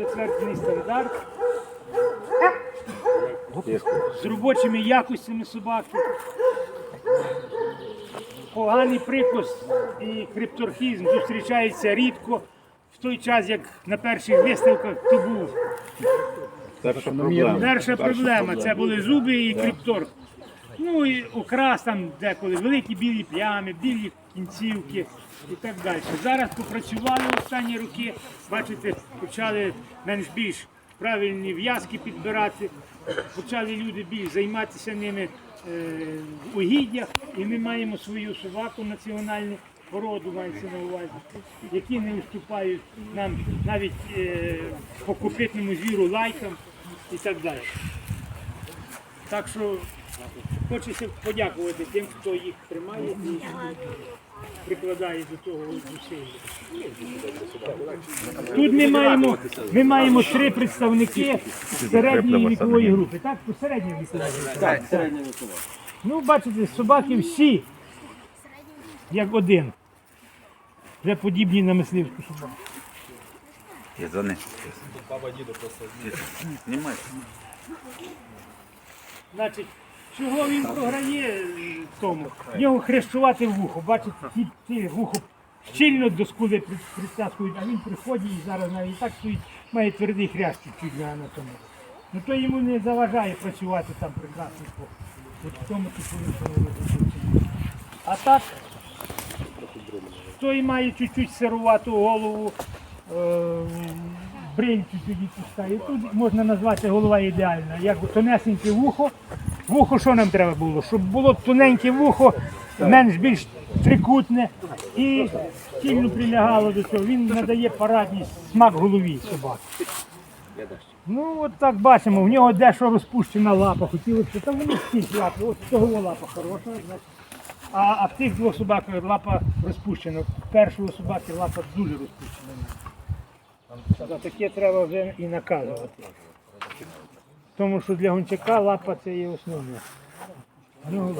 затверджений стандарт з робочими якостями собаки. Поганий прикус і крипторхізм зустрічається рідко. В той час, як на перших виставках, то був Перша проблема. Перша проблема це були зуби і крипторг. Ну і окрас там деколи великі білі плями, білі кінцівки і так далі. Зараз попрацювали останні роки, бачите, почали менш більш правильні в'язки підбирати, почали люди більш займатися ними е, в угіддях, і ми маємо свою собаку національну породу мається на увазі, які не уступають нам навіть е, по копитному звіру лайкам і так далі. Так що хочеться подякувати тим, хто їх тримає прикладає до того зусилля. Тут ми маємо, ми маємо три представники середньої вікової групи. Так, то середньої вікової групи. Так, середня вікова. Ну, бачите, собаки всі, як один. Вже подібні на мисливську собаку. Я за них. Знімай. Значить, чого він програє тому? В нього хрещувати вухо. Бачите, ті, ті вухо щільно до скули при- притискують, а він приходить і зараз навіть так стоїть, має твердий хрящ чуть на анатомії. Ну то йому не заважає працювати там прекрасно. От в тому типу. А так, той має чуть-чуть сирувату голову, е, бриль чуть-чуть відпускає. Тут можна назвати голова ідеальна. Як тонесеньке вухо. Вухо що нам треба було? Щоб було тоненьке вухо, менш більш трикутне і сильно прилягало до цього. Він надає парадність смак голові собаки. Ну от так бачимо, в нього дещо розпущена лапа, хотілося б, та вони всі лапи, от того лапа хороша, значить. А, а в тих двох собак лапа розпущена. Першого собаки лапа дуже розпущена. За таке треба вже і наказувати. Тому що для гончака лапа це є основне. Ну,